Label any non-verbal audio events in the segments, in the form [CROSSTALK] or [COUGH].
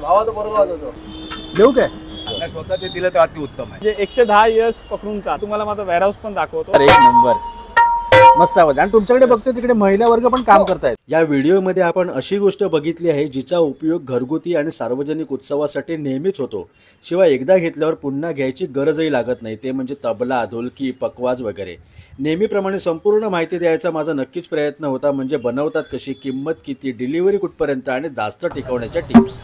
बरोबर देऊ काय? आपल्या स्वतः ते दिलं तर अति उत्तम आहे. म्हणजे एकशे दहा इयर्स पकडून चाल तुम्हाला माझा वेअरहाऊस पण दाखवतो. अरे एक नंबर. मस्त आवाज. आणि तुमच्याकडे बघतो तिकडे महिला वर्ग पण काम करतायत. या व्हिडिओमध्ये आपण अशी गोष्ट बघितली आहे जिचा उपयोग घरगुती आणि सार्वजनिक उत्सवासाठी नेहमीच होतो. शिवाय एकदा घेतल्यावर पुन्हा घ्यायची गरजही लागत नाही. ते म्हणजे तबला ढोलकी पकवाज वगैरे. नेहमीप्रमाणे संपूर्ण माहिती द्यायचा माझा नक्कीच प्रयत्न होता म्हणजे बनवतात कशी किंमत किती डिलिव्हरी कुठपर्यंत आणि जास्त टिकवण्याच्या टिप्स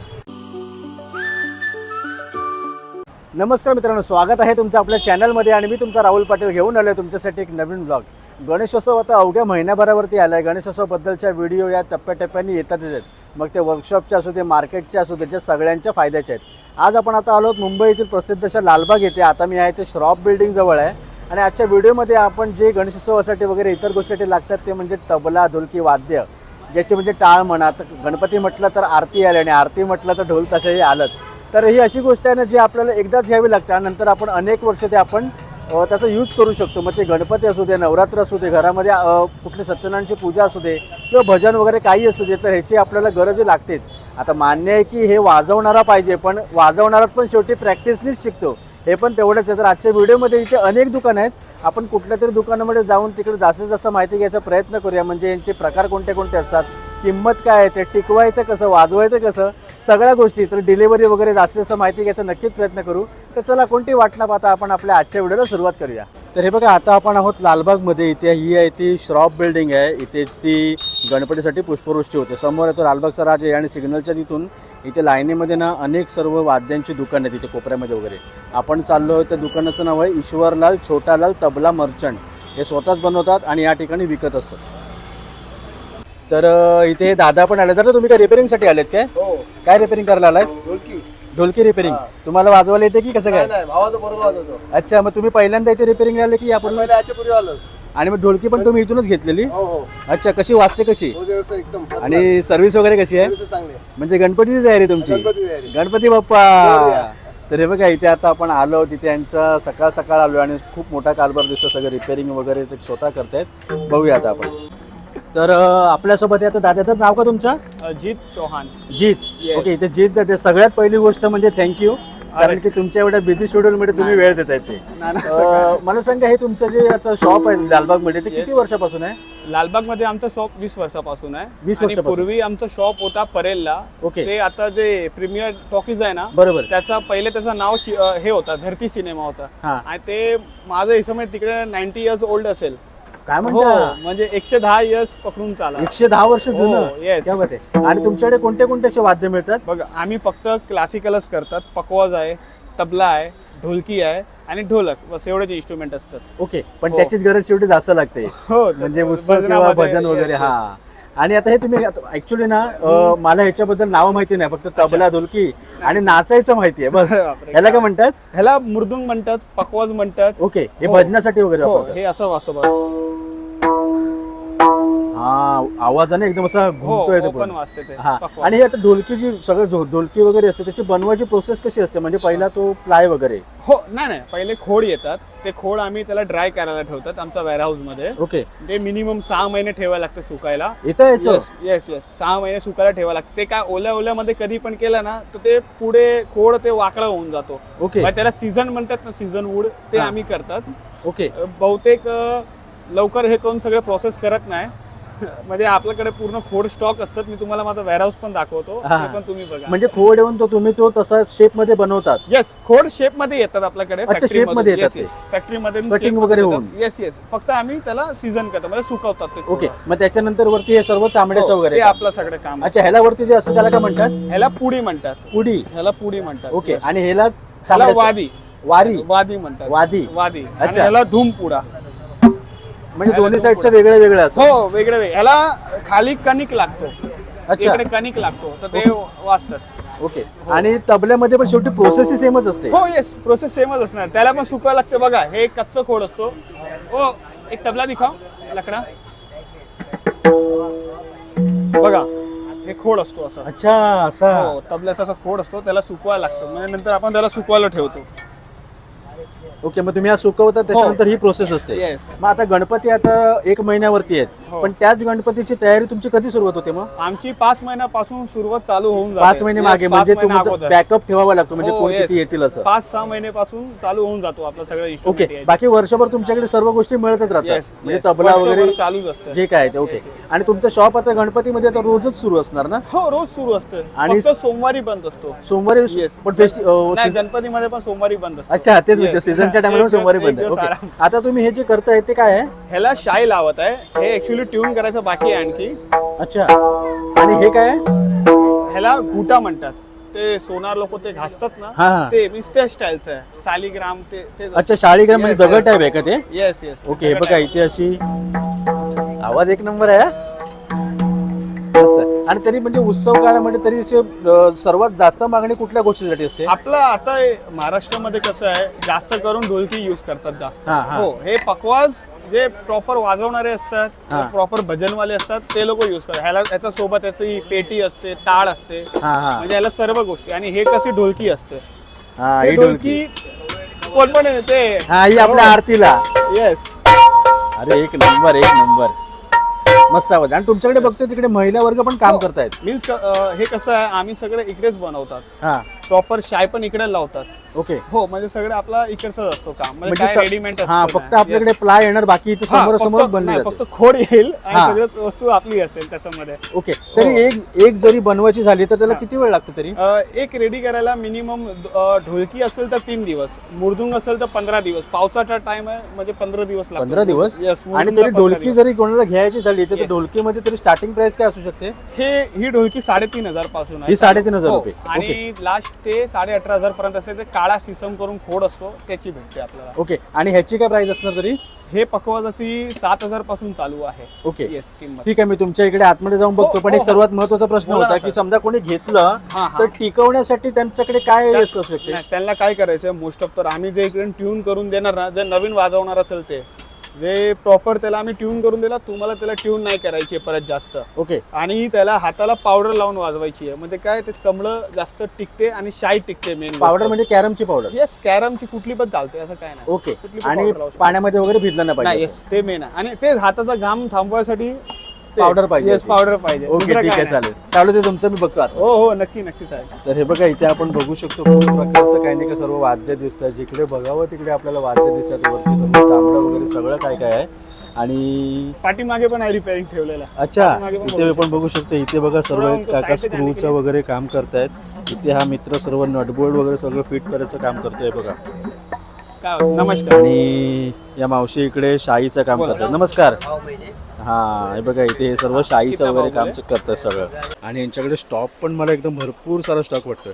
नमस्कार मित्रांनो स्वागत आहे तुमचं आपल्या चॅनलमध्ये आणि मी तुमचा राहुल पाटील घेऊन आलो आहे तुमच्यासाठी एक नवीन ब्लॉग गणेशोत्सव आता अवघ्या महिन्याभरावरती आला आहे गणेशोत्सवबद्दलच्या व्हिडिओ या टप्प्याटप्प्याने येतातच आहेत. मग ते वर्कशॉपचे असू दे मार्केटचे असू दे त्या सगळ्यांच्या फायद्याचे आहेत. आज आपण आता आलो आहोत मुंबई येथील प्रसिद्ध अशा लालबाग येथे. आता मी आहे ते श्रॉप बिल्डिंगजवळ आहे. आणि आजच्या व्हिडिओमध्ये आपण जे गणेशोत्सवासाठी वगैरे इतर गोष्टीसाठी लागतात ते म्हणजे तबला ढोलकी वाद्य ज्याचे म्हणजे टाळ म्हणा. तर गणपती म्हटलं तर आरती आली आणि आरती म्हटलं तर ढोल तसंही आलंच. तर ही अशी गोष्ट आहे ना जी आपल्याला एकदाच घ्यावी लागते आणि नंतर आपण अनेक वर्ष ते आपण त्याचा यूज करू शकतो. मग ते गणपती असू दे नवरात्र असू दे घरामध्ये कुठली सत्यनारायणची पूजा असू दे किंवा भजन वगैरे काही असू दे तर ह्याची आपल्याला गरज लागतेच. आता मान्य आहे की हे वाजवणारा पाहिजे पण वाजवणाराच पण शेवटी प्रॅक्टिसनीच शिकतो. हे पण तेवढंच आहे. तर आजच्या व्हिडिओमध्ये इथे अनेक दुकानं आहेत. आपण कुठल्या तरी दुकानामध्ये जाऊन तिकडे जास्तीत जास्त माहिती घ्यायचा प्रयत्न करूया. म्हणजे यांचे प्रकार कोणते कोणते असतात किंमत काय आहे ते टिकवायचं कसं वाजवायचं कसं सगळ्या गोष्टी तर डिलिव्हरी वगैरे जास्तीत जास्त माहिती घ्यायचा नक्कीच प्रयत्न करू. तर चला कोणती वाट न पाहता आपण आपल्या आजच्या व्हिडिओला सुरुवात करूया. तर हे बघा आता आपण आहोत लालबागमध्ये. इथे ही आहे ती श्रॉप बिल्डिंग आहे. इथे ती गणपतीसाठी पुष्पवृष्टी होते. समोर येतो लालबागचा राजे आणि सिग्नलच्या तिथून इथे लाईनीमध्ये ना अनेक सर्व वाद्यांची दुकानं आहेत इथे कोपऱ्यामध्ये वगैरे. आपण चाललो आहे त्या दुकानाचं नाव आहे ईश्वरलाल छोटालाल तबला मर्चंट हे स्वतःच बनवतात आणि या ठिकाणी विकत असतात. तर इथे दादा पण आले तर तुम्ही काय रिपेअरिंगसाठी आलेत काय? हो. काय रिपेअरिंग करायला आलाय? ढोलकी. ढोलकी रिपेअरिंग. तुम्हाला वाजवायला येते की कसं नाही काय? नाही भावाचं बरोबर वाजवतो. अच्छा मग तुम्ही पहिल्यांदा इथे रिपेअरिंग आले की आपण आपण पहिले याच्या पूर्वी आलो. आणि मग ढोलकी पण तुम्ही इथूनच घेतलेली? हो हो. अच्छा कशी वाजते कशी? व्यवस्था एकदम first class. आणि सर्व्हिस वगैरे कशी आहे? व्यवस्था चांगली आहे. म्हणजे गणपतीची तयारी तुमची? गणपती तयारी. गणपती बाप्पा. तर हे बघा इथे आता आपण आलो तिथे यांचा सकाळ सकाळ आलो आणि खूप मोठा कारभार दिसतो सगळं रिपेअरिंग वगैरे ते स्वतः करतायत. बघूया आता आपण. तर आपल्यासोबत आता दादाचं नाव का तुमचं? अजित चौहान. जीत. ओके इथे जीत देते. सगळ्यात पहिली गोष्ट म्हणजे थँक्यू कारण की तुमच्या एवढ्या बिझी शेड्यूलमध्ये तुम्ही वेळ देत आहे ते मला सांगा हे तुमचं जे आता शॉप आहे लालबागमध्ये ते किती. वर्षापासून आहे? लालबागमध्ये आमचं शॉप वीस वर्षापासून आहे. 20 आणि वर्षापासून. पूर्वी आमचं शॉप होता परेलला. ओके. ते आता जे प्रीमियर टॉकीज आहे ना बरोबर. त्याचा पहिले त्याचं नाव हे होता धरती सिनेमा होता. आणि ते माझं हिशोब तिकडे नाईन्टी इयर्स ओल्ड असेल. काय हो म्हणता? म्हणजे एकशे दहा इयर्स पकडून चाला एकशे दहा वर्ष हो, जुनं. yes. क्या बात आहे. आणि तुमच्याकडे कोणते कोणते असे वाद्य मिळतात? बघ आम्ही फक्त क्लासिकलच करतात. पकवाज आहे तबला आहे ढोलकी आहे आणि ढोलक बस एवढेच इन्स्ट्रुमेंट असतात. ओके पण हो. त्याचीच गरज शेवटी जास्त लागते. हो म्हणजे उत्सव किंवा भजनामध्ये, भजन वगैरे. हा. आणि आता हे तुम्ही ऍक्च्युली ना अं, मला ह्याच्याबद्दल नाव माहिती नाही फक्त तबला ढोलकी आणि नाचायचं माहिती आहे बस. [LAUGHS] बापरे. ह्याला काय म्हणतात? ह्याला मृदुंग म्हणतात पकवाज म्हणतात. ओके हे हो. भजनासाठी वगैरे हो वापरतात. हे असं वाचतो बघा. आवाजाने एकदम असा हो घुमतोय ते पण पण. वाचते ते हा. आणि हे आता ढोलकी जी सगळं ढो- ढोलकी वगैरे असते त्याची बनवायची प्रोसेस कशी असते? म्हणजे पहिला तो प्लाय वगैरे. हो नाही नाही. पहिले खोड येतात. ते खोड आम्ही त्याला ड्राय करायला ठेवतात आमच्या वेअरहाऊसमध्ये. ओके. ते मिनिमम सहा महिने ठेवायला लागते सुकायला. एका याचं? येस येस येस सहा महिने सुकायला ठेवायला लागते. ते काय ओल्या ओल्यामध्ये कधी पण केलं ना तर ते पुढे खोड ते वाकडा होऊन जातो. ओके. मग त्याला सीझन म्हणतात ना सीझन वूड ते हा. आम्ही करतात. ओके. अ, बहुतेक अ, लवकर हे करून सगळं प्रोसेस करत नाही. म्हणजे आपल्याकडे पूर्ण खोड स्टॉक असतात. मी तुम्हाला माझा वेअरहाऊस पण दाखवतो. हा. ते पण तुम्ही बघा. म्हणजे खोड येऊन तो तुम्ही तो तसा शेपमध्ये बनवतात. येस खोड शेपमध्ये येतात आपल्याकडे. अच्छा, shape मध्ये येतात ते. फॅक्टरी मध्ये Cutting वगैरे होऊन. येस येस फक्त आम्ही त्याला सीझन करतो. म्हणजे सुकवतात ते ओके. मग त्याच्यानंतर वरती हे सर्व चामड्याचं हो, वगैरे ते. आपलं सगळं काम अच्छा ह्याला वरती जे असतं त्याला काय म्हणतात? ह्याला पुडी म्हणतात. पुडी. ह्याला पुडी म्हणतात. Okay Yes. आणि ह्याला ह्याला चामड्याचं- वादी. वारी. वादी म्हणतात. वादी. वादी. आणि अच्छा. ह्याला धूम पुडा म्हणजे दोन्ही दोन साईडचं पुढे. वेगळं वेगळं असं. हो वेगळे वेगळे. ह्याला खाली कणिक लागतो. अच्छा. इकडे कणिक लागतो तर ते वाचतात. ओके. आणि तबल्यामध्ये पण शेवटी प्रोसेस सेमच असते. हो येस प्रोसेस सेमच असणार. त्याला पण सुकवायला लागते. बघा हे कच्चं खोड असतो. ओ एक तबला दिखाव लकडा. बघा हे खोड असतो असं. अच्छा असा. हो तबल्याचा असा खोड असतो. त्याला सुकवायला लागतो. म्हणजे नंतर आपण त्याला सुकवायला ठेवतो. ओके मग तुम्ही आज सुकवता त्याच्यानंतर ही प्रोसेस असते. मग आता गणपती आता एक महिन्यावरती आहेत. हो. पण त्याच गणपतीची तयारी तुमची कधी सुरुवात होते मग? आमची पाच महिन्यापासून सुरुवात चालू होऊन जाते. पाच महिने Yes, मागे पाच म्हणजे महिने तुमचं अगोदर. बॅकअप ठेवावा लागतो म्हणजे हो, कोण yes. किती येतील असं. पाच सहा महिन्यापासून चालू होऊन जातो आपलं सगळं ओके बाकी वर्षभर तुमच्याकडे सर्व गोष्टी मिळतच Yes, राहतात म्हणजे yes. तबला वर्षभर वगैरे चालूच असतं. जे काय ते ओके. Yes, yes. आणि तुमचं शॉप आता गणपतीमध्ये आता रोजच सुरू असणार ना? हो रोज सुरू असतं. आणि- फक्त सोमवारी बंद असतो. सोमवारी Yes. पण नाही गणपतीमध्ये पण सोमवारी बंद असतो. अच्छा तेच म्हणजे Yes. सीझनच्या टाइमला एक सोमवारी बंद आहे. ओके. आता तुम्ही हे जे करताय ते काय आहे? ह्याला शाई लावत आहे. हे ऍक्च्युली ट्यून करायचं बाकी आहे आणखी. अच्छा. आणि हे काय आहे? ह्याला गुटा म्हणतात. ते सोनार लोक ते घासतात हा, ना. ते मी त्या स्टाईलचं आहे. सालीग्राम ते ते अच्छा शाळीग्राम म्हणजे Yes, दगड yes. टाईप आहे का ते? येस येस ओके बघा इथे अशी आवाज एक नंबर आहे हा. आणि तरी म्हणजे उत्सव काळामध्ये तरी असे सर्वात जास्त मागणी कुठल्या गोष्टीसाठी असते? आपलं आता महाराष्ट्रामध्ये कसं आहे जास्त करून ढोलकी युज करतात जास्त. हा, हा. हो हे पकवाज जे प्रॉपर वाजवणारे हा. असतात प्रॉपर भजनवाले असतात ते लोक युज करतात. ह्याला याच्या सोबत याची पेटी असते टाळ असते. हा हा. म्हणजे याला सर्व गोष्टी. आणि हे कशी ढोलकी असते? हा हे ही ढोलकी. कोण पण ते हा ही आपल्या आरतीला. येस अरे एक नंबर एक नंबर. मस्त आवाज. आणि तुमच्याकडे बघतो तिकडे महिला वर्ग पण काम हो. करतायत. मीन्स हे कसं आहे आम्ही सगळे इकडेच बनवतात. हा. प्रॉपर शाय पण इकडे लावतात. ओके हो म्हणजे सगळं आपला इकडचाच असतो काम. म्हणजे म्हणजे काय रेडीमेड हा फक्त आपल्याकडे प्लाय येणार बाकी समोर समोर बनले फक्त खोड येईल आणि हा. सगळं वस्तू आपली असेल त्याच्यामध्ये. ओके तरी एक एक जरी बनवायची झाली तर त्याला किती वेळ लागतो तरी? एक रेडी करायला मिनिमम ढोलकी असेल तर तीन दिवस. मुर्दुंग असेल तर पंधरा दिवस. पावसाचा टाइम आहे म्हणजे पंधरा दिवस लागतो. पंधरा दिवस? आणि तरी 15 ढोलकी. जरी कोणाला घ्यायची झाली तर. ढोलकीमध्ये तरी स्टार्टिंग प्राइस काय असू शकते? हे ही ढोलकी साडेतीन हजारपासून आहे. ही साडेतीन हजार हो. रुपये. आणि लास्ट ते साडे अठरा हजार पर्यंत असते ते काळा सिसम करून खोड असतो त्याची भेटते आपल्याला ओके आणि ह्याची काय प्राइस असणार तरी हे पकवाजाची सात हजारपासून चालू आहे ओके येस किंमत ठीक आहे मी तुमच्या इकडे आतमध्ये जाऊन बघतो हो, पण हो, एक हो. सर्वात महत्त्वाचा प्रश्न बोला होता की सर. समजा कोणी घेतलं हा, हा. तर टिकवण्यासाठी त्यांच्याकडे काय असू शकते नाही, त्यांना काय करायचं मोस्ट ऑफ तर आम्ही जे इकडे ट्यून करून देणार ना जे नवीन वाजवणार असेल ते जे प्रॉपर त्याला आम्ही ट्यून करून दिला तुम्हाला त्याला ट्यून नाही करायची आहे परत जास्त. ओके. आणि त्याला हाताला पावडर लावून वाजवायची आहे. म्हणजे काय ते चमडं जास्त टिकते आणि शाई टिकते मेन पावडर म्हणजे कॅरमची पावडर येस कॅरमची कुठली पण चालते असं काय नाही. ओके. कुठली पण आणि powder लावू शकतो. पाण्यामध्ये वगैरे भिजलं नाही नाही पाहिजे येस ते मेन आहे. आणि तेच हाताचा घाम थांबवायसाठी Powder पाहिजे येस असेल. पावडर पाहिजे. ओके दुसरं ठीक काय आहे नाही. चालेल. चालू ते तुमचं मी बघतो आता. हो हो नक्की नक्की चालेल. तर हे बघा इथे आपण बघू शकतो खूप प्रकारचं काही नाही का सर्व वाद्य दिसतात जिकडे बघावं तिकडे आपल्याला वाद्य दिसतात वरती चांबडं वगैरे सगळं काय काय आहे. आणि पाठीमागे पण आहे रिपेअरिंग ठेवलेला. अच्छा पाठीमागे पण इथे बघू पण बघू शकतो इथे बघा सर्व काका side स्क्रूचं वगैरे काम करतायत. इथे हा मित्र सर्व नटबोल्ड वगैरे सगळं फिट करायचं काम करतोय बघा. काय होतं? नमस्कार. आणि या मावशी इकडे शाईचं काम. करतात. नमस्कार. हा हे बघा इथे हे सर्व शाईचं वगैरे काम करतात सगळं. आणि यांच्याकडे स्टॉक पण मला एकदम भरपूर सारा स्टॉक वाटतोय.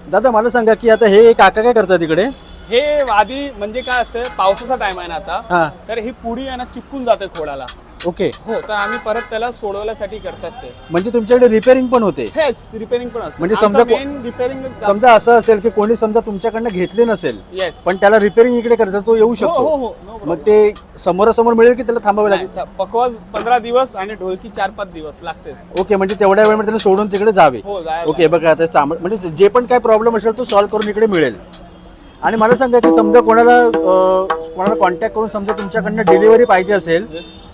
दादा मला सांगा की आता हे काका काय करतात इकडे? हे वादी म्हणजे काय असतं पावसाचा टाइम आहे ना आता हा. तर ही पुडी आहे ना चिपकून जाते खोडाला. ओके. हो तर आम्ही परत त्याला सोडवण्यासाठी करतात ते. म्हणजे तुमच्याकडे रिपेअरिंग पण होते? हेच रिपेअरिंग पण असतं. म्हणजे समजा को- मेन रिपेअरिंग समजा असं असेल की कोणी समजा तुमच्याकडनं घेतले नसेल येस पण त्याला रिपेअरिंग इकडे करतात तो येऊ हो हो शकतो. हो no problem. मग ते समोरासमोर मिळेल की त्याला थांबावे नाही, लागेल? तर पकवाज पंधरा दिवस आणि ढोलकी चार पाच दिवस लागतेच. ओके म्हणजे तेवढ्या वेळमध्ये त्याला सोडून तिकडे जावे. हो जायला ओके बघा आता म्हणजे जे पण काय प्रॉब्लेम असेल तो सॉल्व्ह करून इकडे मिळेल. आणि मला सांगा की समजा कोणाला अं, कोणाला कॉन्टॅक्ट करून समजा तुमच्याकडनं डिलिव्हरी पाहिजे असेल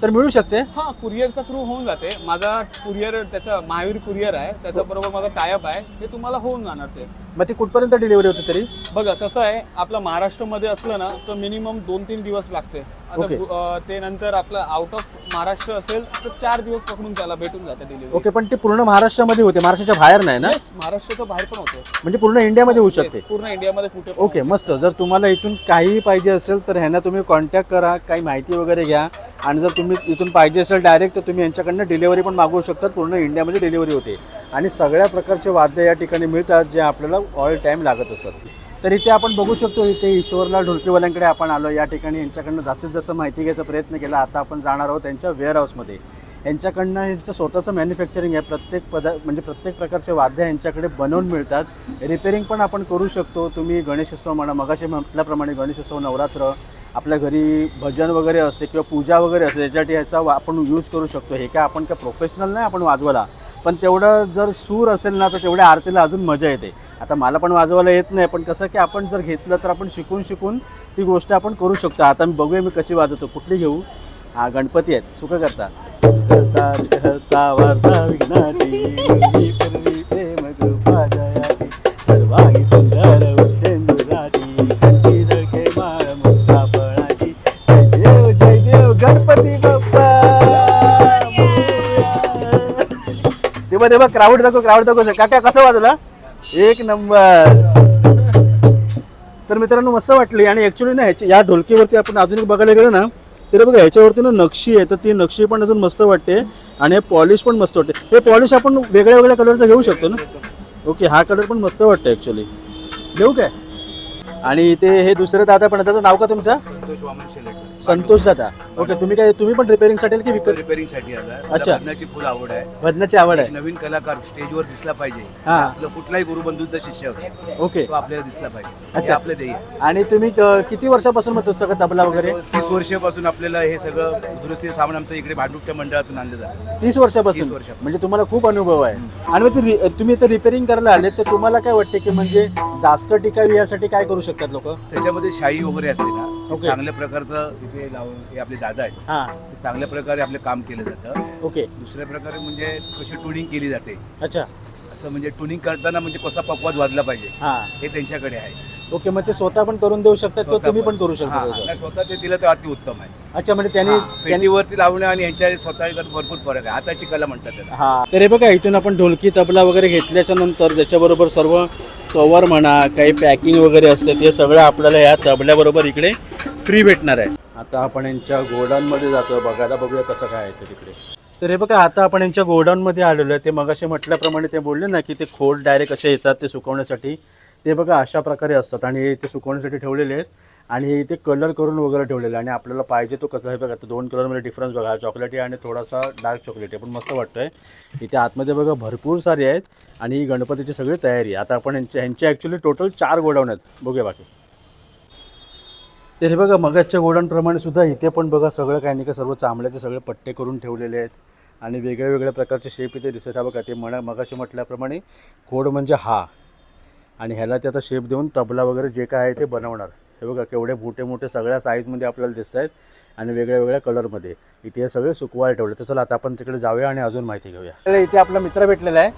तर मिळू शकते? हा कुरिअरचा थ्रू होऊन जाते. माझा कुरिअर त्याचा महावीर कुरिअर आहे. त्याच्या बरोबर माझा टायअप आहे. ते तुम्हाला होऊन जाणार ते. मग ती कुठपर्यंत डिलिव्हरी होते तरी? बघा कसं आहे आपलं महाराष्ट्रामध्ये असलं ना तर मिनिमम दोन तीन दिवस लागते. आता Okay. गु- अं, ते नंतर आपलं आउट ऑफ महाराष्ट्र असेल तर चार दिवस पकडून त्याला भेटून जाते डिलिव्हरी ओके पण ते पूर्ण महाराष्ट्रामध्ये होते महाराष्ट्राच्या बाहेर नाही ना? महाराष्ट्राच्या बाहेर पण होते. म्हणजे पूर्ण इंडियामध्ये होऊ शकते. Yes, पूर्ण इंडियामध्ये कुठे पण ओके होऊ मस्त. जर तुम्हाला इथून काहीही पाहिजे असेल तर ह्यांना तुम्ही कॉन्टॅक्ट करा काही माहिती वगैरे घ्या. आणि जर तुम्ही इथून पाहिजे असेल डायरेक्ट तर तुम्ही यांच्याकडनं डिलिव्हरी पण मागवू शकतात पूर्ण इंडियामध्ये डिलिव्हरी होते. आणि सगळ्या प्रकारचे वाद्य या ठिकाणी मिळतात जे आपल्याला ऑल टाईम लागत असत. तर इथे आपण बघू शकतो इथे ईश्वरलाल ढोलकीवाल्यांकडे आपण आलो. या ठिकाणी यांच्याकडनं जास्तीत जास्त माहिती घ्यायचा प्रयत्न केला. आता आपण जाणार आहोत त्यांच्या वेअरहाऊसमध्ये यांच्याकडनं यांचं स्वतःचं मॅन्युफॅक्चरिंग आहे. प्रत्येक पदा म्हणजे प्रत्येक प्रकारचे वाद्य यांच्याकडे बनवून मिळतात. रिपेरिंग पण आपण करू शकतो. तुम्ही गणेशोत्सव म्हणा मगाशी म्हटल्याप्रमाणे गणेशोत्सव नवरात्र आपल्या घरी भजन वगैरे असते किंवा पूजा वगैरे असते त्याच्यासाठी ह्याचा आपण यूज करू शकतो. हे काय आपण काय प्रोफेशनल नाही आपण वाजवायला. पण तेवढं जर सूर असेल ना तर तेवढ्या आरतीला अजून मजा येते. आता मला पण वाजवायला येत नाही पण कसं की आपण जर घेतलं तर आपण शिकून शिकून ती गोष्ट आपण करू शकतो. आता मी बघूया मी कशी वाजवतो. कुठली घेऊ? हा गणपती आहेत. सुख करता. करता गणपती बाप्पा. तेव्हा तेव्हा क्राऊड दाखव क्राऊड दाखव. काका कसं वाजला एक नंबर. तर मित्रांनो मस्त वाटली. आणि ॲक्च्युली ना ह्याची या ढोलकीवरती आपण अजून एक बघायला गेलो ना तर बघा ह्याच्यावरती ना नक्षी आहे. तर ती नक्षी पण अजून मस्त वाटते. आणि हे पॉलिश पण मस्त वाटते. हे पॉलिश आपण वेगळ्या वेगळ्या कलरचं घेऊ शकतो ना? ओके हा कलर पण मस्त वाटतं ॲक्च्युली घेऊ काय? आणि ते हे दुसरं दादा पण त्याचं नाव का तुमचं? संतोष वामन शेलेकर संतोष दादा. ओके तुम्ही काय तुम्ही पण रिपेअरिंगसाठी आले की विकत? रिपेअरिंगसाठी आला अच्छा. भजनाची फुल आवड आहे. वजनाची आवड एक आहे नवीन कलाकार स्टेजवर दिसला पाहिजे. हा. आपलं कुठलाही गुरुबंधूचा शिष्य असतो ओके तो आपल्याला दिसला पाहिजे. हे अच्छा. आपलं ध्येय आहे. आणि तुम्ही किती वर्षापासून मग तो सगळं तबला वगैरे? तीस वर्षापासून आपल्याला हे सगळं दुरुस्ती सामान आमचं इकडे भांडुपच्या मंडळातून आणलं जातं. तीस वर्षापासून? तीस वर्षापासून. म्हणजे तुम्हाला खूप अनुभव आहे. आणि मग ती रि- तुम्ही इथे रिपेअरिंग करायला आले तर तुम्हाला काय वाटते की म्हणजे जास्त टिकावी यासाठी काय करू शकतात लोक? त्याच्यामध्ये शाही वगैरे असते ना. ओके. चांगल्या प्रकारचं इथे लावून हे आपले दादा आहेत. हा. ते चांगल्या प्रकारे आपले काम केलं जातं. ओके दुसऱ्या प्रकारे म्हणजे कशी ट्युनिंग केली जाते. अच्छा. असं म्हणजे ट्युनिंग करताना म्हणजे कसा पकवाज वाजला पाहिजे. हा. हे त्यांच्याकडे आहे. ओके मग ते स्वतः पण करून देऊ शकतात किंवा स्वतः तुम्ही पण करू हा, शकता नाही, स्वतः ते दिलं तर अतिउत्तम आहे. अच्छा म्हणजे त्यांनी त्यांनी पेटीवरती लावणं आणि यांच्या स्वतः भरपूर फरक आहे. हाताची कला म्हणतात त्याला. हा. तर हे बघा इथून आपण ढोलकी तबला वगैरे घेतल्याच्या नंतर त्याच्याबरोबर सर्व कवर म्हणा काही पॅकिंग वगैरे असते ते सगळं आपल्याला या तबल्याबरोबर इकडे फ्री भेटणार आहे. आता आपण यांच्या गोडाऊनमध्ये जातो बघायला बघूया कसं काय आहे ते तिकडे. तर हे बघा आता आपण यांच्या गोडाऊनमध्ये आलेलो आहे. ते मगाशी म्हटल्याप्रमाणे ते बोलले ना की ते खोड डायरेक्ट असे येतात ते सुकवण्यासाठी. ते बघा अशा प्रकारे असतात आणि ते सुकवण्यासाठी ठेवलेले आहेत. आणि ते कलर करून वगैरे ठेवलेले आणि आपल्याला पाहिजे तो कसं बघा आता दोन कलरमध्ये डिफरन्स बघा. चॉकलेटी आणि थोडासा डार्क चॉकलेटी पण मस्त वाटतोय. इथे आतमध्ये बघा भरपूर सारे आहेत. आणि ही गणपतीची सगळी तयारी आहे. आता आपण यांच्या यांचे ॲक्च्युली टोटल चार गोडाऊन आहेत. बघूया बाकी. तर हे बघा मगाच्या गोडाऊनप्रमाणे सुद्धा इथे पण बघा सगळं काही नाही का सर्व चांबड्याचे सगळे पट्टे करून ठेवलेले आहेत. आणि वेगळ्या वेगळ्या प्रकारचे शेप इथे दिसत आहे बघा ते म्हणा मगाशी म्हटल्याप्रमाणे खोड म्हणजे हा. आणि ह्याला ते आता शेप देऊन तबला वगैरे जे काय आहे ते बनवणार. हे बघा केवढे मोठे मोठे सगळ्या साईजमध्ये आपल्याला दिसत आहेत आणि वेगळ्या वेगळ्या कलरमध्ये इथे हे सगळे सुकवायला ठेवले. तर चला आता आपण तिकडे जाऊया आणि अजून माहिती घेऊया. इथे आपला मित्र भेटलेला आहे.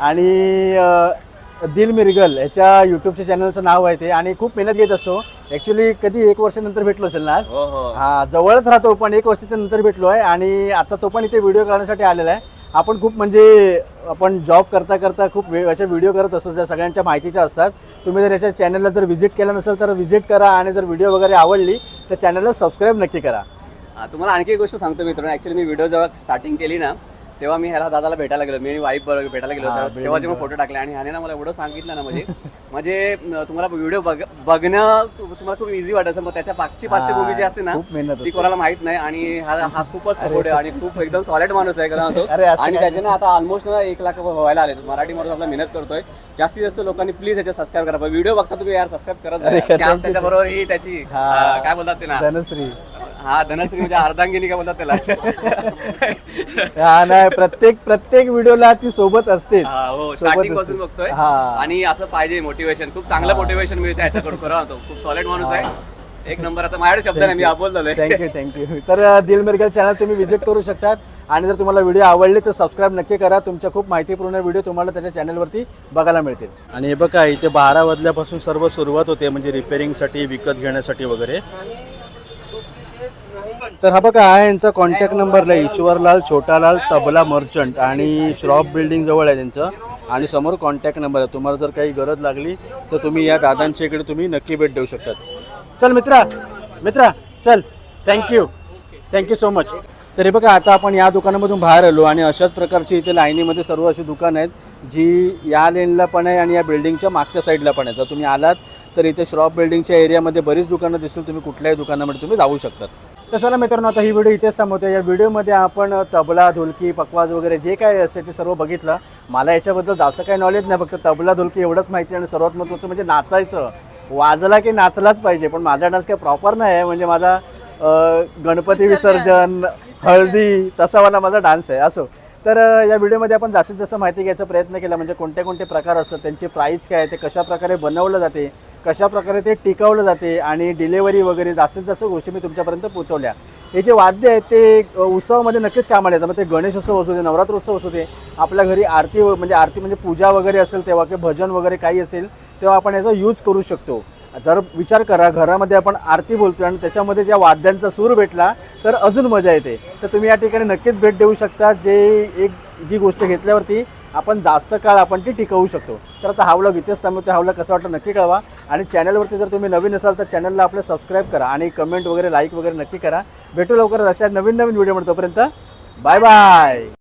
आणि दिल मिरगल याच्या यूट्यूबच्या चॅनलचं नाव आहे ते. आणि खूप मेहनत घेत असतो. ॲक्च्युली कधी एक वर्षानंतर भेटलो असेल ना आज? हा जवळच राहतो पण एक वर्षाच्या नंतर भेटलो आहे. आणि आता तो पण इथे व्हिडिओ करण्यासाठी आलेला आहे. आपण खूप म्हणजे आपण जॉब करता करता खूप वेळ अशा व्हिडिओ करत असतो ज्या सगळ्यांच्या माहितीच्या असतात. तुम्ही जर याच्या चॅनलला जर व्हिजिट केलं नसेल तर व्हिजिट करा आणि जर व्हिडिओ वगैरे आवडली तर चॅनलला सबस्क्राईब नक्की करा. तुम्हाला आणखी एक गोष्ट सांगतो मित्रांनो. ॲक्च्युली मी व्हिडिओ जेव्हा स्टार्टिंग केली ना तेव्हा मी ह्याला दादाला भेटायला गेलो. मी आणि वाईफ बरोबर भेटायला गेलो. हा, होतो तेव्हाचे मग फोटो टाकले आणि ह्याने ना मला एवढं सांगितलं ना म्हणजे [LAUGHS] म्हणजे अं, तुम्हाला व्हिडिओ बघ बघणं तुम्हाला खूप इझी वाटत मग त्याच्या मागची पार्श्वभूमी जी असते ना खूप मेहनत ती असते. कोणाला माहीत नाही आणि हा हा खूपच सपोर्ट आहे आणि खूप एकदम सॉलिड माणूस आहे कारण तो अरे, असं आणि काय? त्याच्यानं आता ऑलमोस्ट ना एक लाख व्हायला आले मराठी माणूस आपला मेहनत करतोय. जास्तीत जास्त लोकांनी प्लीज याच्या सबस्क्राईब करा. व्हिडिओ बघता तुम्ही यार सबस्क्राईब करत जा. [LAUGHS] त्याच्याबरोबर ही त्याची. अं, काय बोलतात ते ना? धनश्री. हा धनश्री म्हणजे अर्धांगिनी काय बोलतात त्याला? [LAUGHS] हा नाही प्रत्येक प्रत्येक व्हिडिओला ती सोबत असते. हा, हो स्टार्टिंग. पासून बघतोय. हा. आणि असं पाहिजे मोटिवेशन खूप चांगलं मोटिवेशन मिळतं याच्याकडून करा तो खूप सॉलिड माणूस आहे. एक नंबर आता माझ्याकडे शब्द नाही मी अबोल झालोय थँक्यू थँक्यू तर अ, दिल मिरगल चॅनल तुम्ही विजिट करू शकतात. आणि जर तुम्हाला व्हिडिओ आवडले तर सबस्क्राईब नक्की करा. तुमच्या खूप माहितीपूर्ण व्हिडिओ तुम्हाला त्याच्या चॅनलवरती बघायला मिळतील. आणि हे बघा इथे बारा वाजल्यापासून सर्व सुरुवात होते म्हणजे रिपेअरिंगसाठी विकत घेण्यासाठी वगैरे. तर हा बघा हा यांचा कॉन्टॅक्ट नंबरला ईश्वरलाल छोटालाल तबला मर्चंट आणि श्रॉप बिल्डिंग जवळ आहे त्यांचं. आणि समोर कॉन्टॅक्ट नंबर आहे. तुम्हाला जर काही गरज लागली तर तुम्ही या दादांच्या इकडे तुम्ही नक्की भेट देऊ शकतात. चल मित्रा. मित्रा चल. थँक्यू थँक्यू सो मच तर हे बघा आता आपण या दुकानामधून बाहेर आलो आणि अशाच प्रकारची इथे लाईनीमध्ये सर्व अशी दुकानं आहेत जी या लेनला पण आहे आणि या बिल्डिंगच्या मागच्या साईडला पण आहे जर तुम्ही आलात तर इथे श्रॉप बिल्डिंगच्या एरियामध्ये बरीच दुकानं दिसतील. तुम्ही कुठल्याही दुकानामध्ये तुम्ही जाऊ शकतात. तर चला मित्रांनो आता ही व्हिडिओ इथेच संपवतो या व्हिडिओमध्ये आपण तबला ढोलकी पकवाज वगैरे जे काय असेल ते सर्व बघितलं. मला याच्याबद्दल जास्त काही नॉलेज नाही फक्त तबला ढोलकी एवढंच माहिती आहे आणि सर्वात महत्त्वाचं म्हणजे नाचायचं. वाजला की नाचलाच पाहिजे पण माझा डान्स काही प्रॉपर नाही आहे. म्हणजे माझा गणपती विसर्जन हळदी तसा वाला माझा डान्स आहे. असो. तर या व्हिडिओमध्ये आपण जास्तीत जास्त माहिती घ्यायचा प्रयत्न केला म्हणजे कोणते कोणते प्रकार असतात त्यांची प्राईस काय आहे ते कशा प्रकारे बनवलं जाते कशा प्रकारे ते टिकवलं जाते आणि डिलेवरी वगैरे जास्तीत जास्त गोष्टी मी तुमच्यापर्यंत पोहोचवल्या. हे जे वाद्य आहेत ते उत्सवामध्ये नक्कीच कामाला येतात मग ते गणेशोत्सव असू दे नवरात्रोत्सव असू दे आपल्या घरी आरती म्हणजे आरती म्हणजे पूजा वगैरे असेल तेव्हा किंवा भजन वगैरे काही असेल तेव्हा आपण याचा यूज करू शकतो. जर विचार करा घरामध्ये आपण आरती बोलतोय आणि त्याच्यामध्ये ज्या वाद्यांचा सूर भेटला तर अजून मजा येते. तर तुम्ही या ठिकाणी नक्कीच भेट देऊ शकता. जे एक जी गोष्ट घेतल्यावरती आपण जास्त काळ आपण ती टिकवू शकतो. तर आता हा व्लॉग इथेच थांबवतो. हा व्लॉग कसं वाटतं नक्की कळवा. आणि चॅनलवरती जर तुम्ही नवीन असाल तर चॅनलला आपलं सबस्क्राईब करा आणि कमेंट वगैरे लाईक वगैरे नक्की करा. भेटू लवकरच अशा नवीन नवीन व्हिडिओ तोपर्यंत बाय बाय.